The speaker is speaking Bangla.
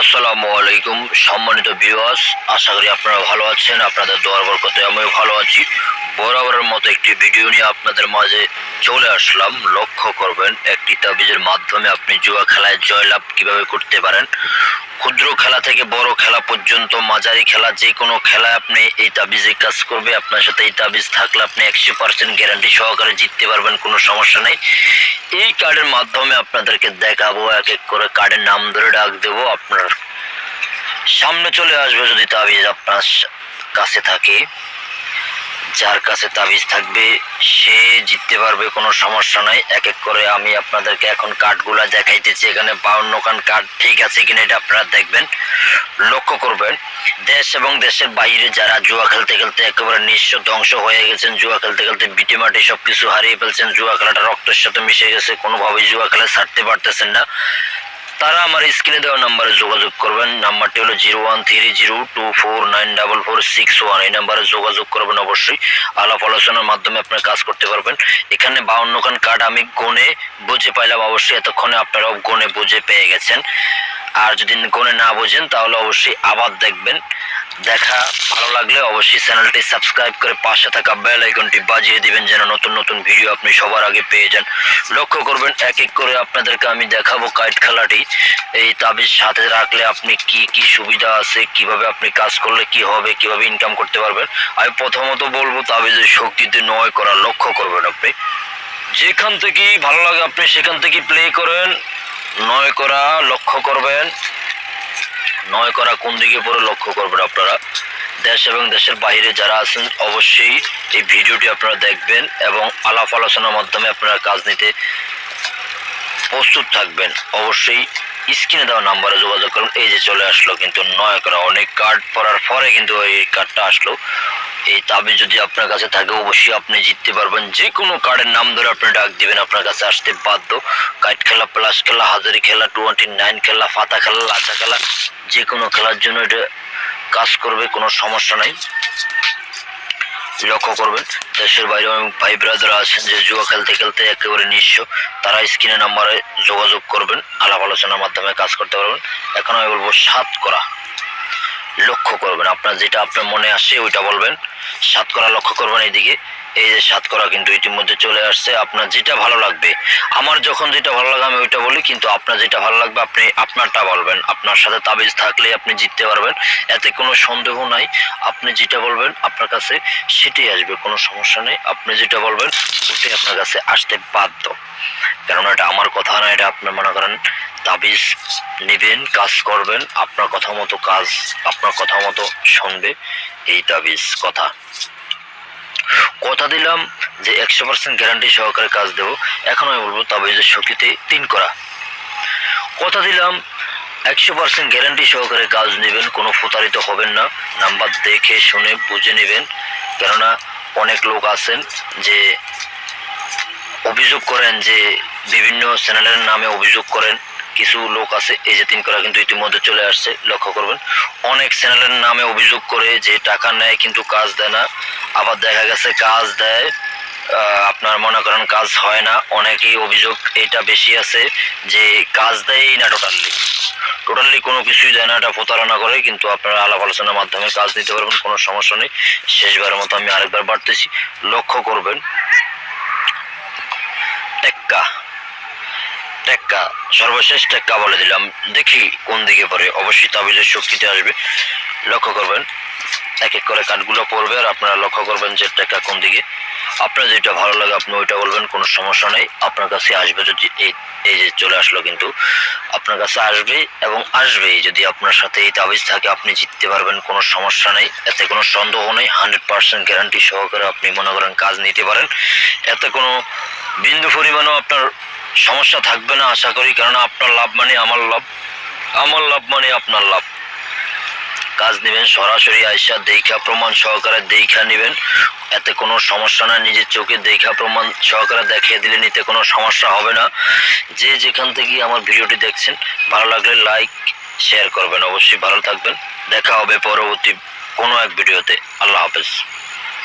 আসসালামু আলাইকুম, সম্মানিত ভিউয়ার্স আশা করি আপনারা ভালো আছেন, আপনাদের দোয়ার বরকতে আমিও ভালো আছি। বরাবরের মতো একটি ভিডিও নিয়ে আপনাদের মাঝে চলে আসলাম। লক্ষ্য করবেন, একটি তাবিজের মাধ্যমে আপনি জুয়া খেলায় জয়লাভ কীভাবে করতে পারেন ক্ষুদ্র খেলা থেকে বড় খেলা পর্যন্ত, মাঝারি খেলা যে কোনো খেলায় আপনি এই তাবিজে কাজ করবে। আপনার সাথে এই তাবিজ থাকলে আপনি একশো পার্সেন্ট গ্যারান্টি সহকারে জিততে পারবেন, কোনো সমস্যা নেই। এই কার্ডের মাধ্যমে আপনাদেরকে দেখাবো, এক এক করে কার্ডের নাম ধরে ডাক দেবো। আপনার সামনে চলে আসবে যদি তাবিজ আপনার কাছে থাকে। যার কাছে তাবিজ থাকবে, সে জিততে পারবে, কোনো সমস্যা নাই। এক এক করে আমি আপনাদেরকে এখন কার্ডগুলা দেখাইতেছি। এখানে বাউন্ন খান কার্ড ঠিক আছে কিনা এটা আপনারা দেখবেন, লক্ষ্য করবেন। দেশ এবং দেশের বাইরে যারা জুয়া খেলতে খেলতে একেবারে নিঃস্ব ধ্বংস হয়ে গেছেন, জুয়া খেলতে খেলতে বিটি মাটি সব কিছু হারিয়ে ফেলছেন, জুয়া খেলাটা রক্তের সাথে মিশে গেছে, কোনোভাবেই জুয়া খেলা ছাড়তে পারতেছেন না। তারা আমার স্ক্রিনে দেওয়া নাম্বারে যোগাযোগ করবেন। নাম্বারটি হলো zero one three zero two four nine double four six one. এই নাম্বারে যোগাযোগ করবেন অবশ্যই। আলাপ আলোচনার মাধ্যমে আপনার কাজ করতে পারবেন। এখানে বাউন্ন খান কার্ড আমি গনে বুঝে পাইলাম। অবশ্যই এতক্ষণে আপনারাও গনে বুঝে পেয়ে গেছেন। আর যদি গনে না বোঝেন, তাহলে অবশ্যই আবার দেখবেন। দেখা ভালো লাগলে অবশ্যই চ্যানেলটি সাবস্ক্রাইব করে পাশে থাকা বেল আইকনটি বাজিয়ে দিবেন, যেন নতুন নতুন ভিডিও আপনি সবার আগে পেয়ে যান। লক্ষ্য করবেন, এক এক করে আপনাদেরকে আমি দেখাবো কাইট খেলাটি। এই তাবিজ সাথে রাখলে আপনি কি কি সুবিধা আছে, কীভাবে আপনি কাজ করলে কি হবে, কীভাবে ইনকাম করতে পারবেন। আমি প্রথমত বলব, তাবিজের শক্তিতে নয় করা লক্ষ্য করবেন আপনি। যেখান থেকেই ভালো লাগে আপনি সেখান থেকে প্লে করেন। নয় করা লক্ষ্য করবেন। নয় করা কোন দিকে পরে লক্ষ্য করবেন আপনারা। দেশ এবং দেশের বাইরে যারা আছেন, অবশ্যই এই ভিডিওটি আপনারা দেখবেন এবং আলাপ আলোচনার মাধ্যমে আপনারা কাজ নিতে প্রস্তুত থাকবেন। অবশ্যই স্ক্রিনে দেওয়া নাম্বারে যোগাযোগ করুন। এই যে চলে আসলো কিন্তু নয় করা। অনেক কার্ড পড়ার পরে কিন্তু এই কার্ডটা আসলো। এই তাবিজ যদি আপনার কাছে থাকে, অবশ্যই আপনি জিততে পারবেন। যে কোনো কার্ডের নাম ধরে আপনি ডাক দিবেন, আপনার কাছে আসতে বাধ্য। কাইট খেলা প্লাস খেলা হাজারি খেলা টোয়েন্টি নাইন খেলা ফাতা খেলা লাচা খেলা যে কোনো খেলার জন্য এটা কাজ করবে, কোনো সমস্যা নাই। লক্ষ্য করবেন, দেশের বাইরে ভাই ব্রাদার আছেন যে জুয়া খেলতে খেলতে একেবারে নিঃস্ব, তারা স্ক্রিনে নাম্বারে যোগাযোগ করবেন, আলাপ আলোচনার মাধ্যমে কাজ করতে পারবেন। এখন আমি বলব সাত করা লক্ষ্য করবেন। আপনার যেটা আপনার মনে আসে ওইটা বলবেন। সাত করা লক্ষ্য করবেন এইদিকে। এই যে সাত করা কিন্তু ইতিমধ্যে চলে আসছে। আপনার যেটা ভালো লাগবে, আমার যখন যেটা ভালো লাগে আমি ওইটা বলি, কিন্তু আপনার যেটা ভালো লাগবে আপনি আপনারটা বলবেন। আপনার সাথে তাবিজ থাকলে আপনি জিততে পারবেন। এতে কোনো সন্দেহ নাই। আপনি যেটা বলবেন আপনার কাছে সেটাই আসবে, কোনো সমস্যা নেই। আপনি যেটা বলবেন ওটাই আপনার কাছে আসতে বাধ্য। কেননা এটা আমার কথা না, এটা আপনি মনে করেন তাবিজ নেবেন, কাজ করবেন, আপনার কথা মতো কাজ, আপনার কথা মতো শুনবে, এই তাবিজ কথা। কথা দিলাম যে একশো পার্সেন্ট গ্যারান্টি সহকারে কাজ দেবো। এখন আমি বলব তাবিজের শক্তিতে তিন করা। কথা দিলাম, একশো পার্সেন্ট গ্যারান্টি সহকারে কাজ নেবেন, কোনো প্রতারিত হবেন না। নাম্বার দেখে শুনে বুঝে নেবেন। কেননা অনেক লোক আছেন যে অভিযোগ করেন যে বিভিন্ন চ্যানেলের নামে অভিযোগ করেন। কিছু লোক আছে, এই যে তিন করা কিন্তু ইতিমধ্যে চলে আসছে, লক্ষ্য করবেন। অনেক চ্যানেলের নামে অভিযোগ করে যে টাকা নেয় কিন্তু কাজ দেয় না। আবার দেখা গেছে কাজ দেয় আপনার মনে করেন কাজ হয় না। অনেকেই অভিযোগ এটা বেশি আছে যে কাজ দেয়ই না টোটালি টোটালি কোনো কিছুই দেয় না, এটা প্রতারণা করে, কিন্তু আপনারা আলাপ আলোচনার মাধ্যমে কাজ নিতে পারবেন, কোনো সমস্যা নেই। শেষবারের মতো আমি আরেকবার বাড়তেছি। লক্ষ্য করবেন, টেক্কা। টেক্কা, সর্বশেষ টেক্কা বলে দিলাম। দেখি কোন দিকে পড়ে। অবশ্যই তাবিজের শক্তিতে আসবে। লক্ষ্য করবেন, এক এক করে কাঠগুলো পড়বে আর আপনারা লক্ষ্য করবেন যে টেক্কা কোন দিকে। আপনার যেটা ভালো লাগে, আপনি ওইটা বলবেন, কোনো সমস্যা নেই। আপনার কাছে আসবে যদি এই এই যে চলে আসলো কিন্তু। আপনার কাছে আসবে এবং আসবেই। যদি আপনার সাথে এই তাবিজ থাকে, আপনি জিততে পারবেন, কোনো সমস্যা নেই। এতে কোনো সন্দেহ নেই। হান্ড্রেড পার্সেন্ট গ্যারান্টি সহকারে আপনি মনে করেন কাজ নিতে পারেন। এতে কোনো বিন্দু পরিমাণও আপনার সমস্যা থাকবে না, আশা করি কারণ আপনার লাভ মানে আমার লাভ। আমার লাভ মানে আপনার লাভ। কাজ নেবেন, সরাসরি আইসা দেখা প্রমাণ সহকারে দেখা নেবেন। এতে কোনো সমস্যা না নিজের চোখে দেখা প্রমাণ সহকারে দেখিয়ে দিলে নিতে কোনো সমস্যা হবে না। যে যেখান থেকে আমার ভিডিওটি দেখছেন, ভালো লাগলে লাইক, শেয়ার করবেন। অবশ্যই ভালো থাকবেন। দেখা হবে পরবর্তী কোনো এক ভিডিওতে। আল্লাহ হাফেজ।